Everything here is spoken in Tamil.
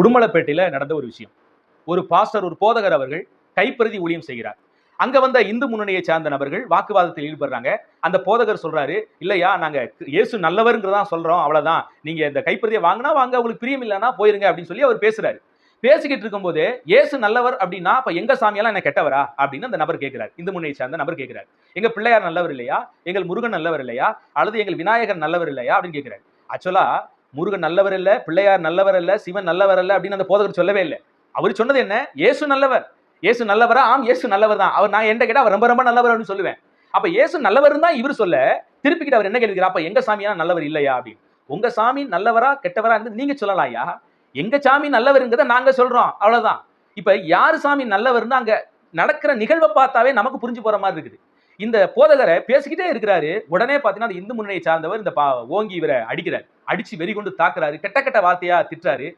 உடுமலைப்பேட்டையில் நடந்த ஒரு விஷயம். ஒரு பாஸ்டர் ஒரு போதகர் அவர்கள் கைப்பிரதி ஊழியம் செய்கிறார். அங்க வந்த இந்து முன்னணியை சார்ந்த நபர்கள் வாக்குவாதத்தில் ஈடுபடுறாங்க. அந்த போதகர் சொல்றாரு இல்லையா நாங்க இயேசு நல்லவருங்கிறதா சொல்றோம் அவ்வளவுதான். நீங்க இந்த கைப்பிரதியை வாங்கினா வாங்க உங்களுக்கு பிரியம் இல்லைன்னா போயிருங்க அப்படின்னு சொல்லி அவர் பேசுறாரு. பேசிக்கிட்டு இருக்கும்போது இயேசு நல்லவர் அப்படின்னா அப்ப எங்க சாமியெல்லாம் என்ன கெட்டவரா? அப்படின்னு அந்த நபர் கேட்கிறார் இந்து முன்னையை சார்ந்த நபர் கேட்கிறார் எங்க பிள்ளையார் நல்லவர் இல்லையா? எங்கள் முருகன் நல்லவர் இல்லையா? அல்லது எங்கள் விநாயகர் நல்லவர் இல்லையா? அப்படின்னு கேட்கிறார் ஆக்சுவலா முருகன் நல்லவர் இல்ல பிள்ளையார் நல்லவர் இல்ல சிவன் நல்லவர் இல்ல அப்படின்னு அந்த போதகர் சொல்லவே இல்லை. அவர் சொன்னது என்ன? இயேசு நல்லவர். இயேசு நல்லவரா? ஆம் இயேசு நல்லவர் தான். அவர் நான் என்ன கேட்டா அவர் ரொம்ப ரொம்ப நல்லவர் அப்படின்னு சொல்லுவேன். அப்ப இயேசு நல்லவர் தான் இவர் சொல்ல திருப்பிக்கிட்டு அவர் என்ன கேட்கிறார்? அப்ப எங்க சாமியா நல்லவர் இல்லையா அப்படின்னு. உங்க சாமி நல்லவரா கெட்டவரா இருந்து நீங்க சொல்லலாம்யா எங்க சாமி நல்லவருங்கிறத நாங்க சொல்றோம். அவ்வளவுதான். இப்ப யாரு சாமி நல்லவர்னு அங்க நடக்கிற நிகழ்வை பார்த்தாவே நமக்கு புரிஞ்சு போற மாதிரி இருக்குது. இந்த போதகரை பேசிக்கிட்டே இருக்கிறாரு. உடனே பாத்தீங்கன்னா அந்த இந்து முன்னணியை சார்ந்தவர் இந்த பா- ஓங்கி இவரை அடிக்கிறார். அடிச்சு வெறி கொண்டு தாக்குறாரு. கெட்ட கெட்ட வார்த்தையா திட்டுறாரு.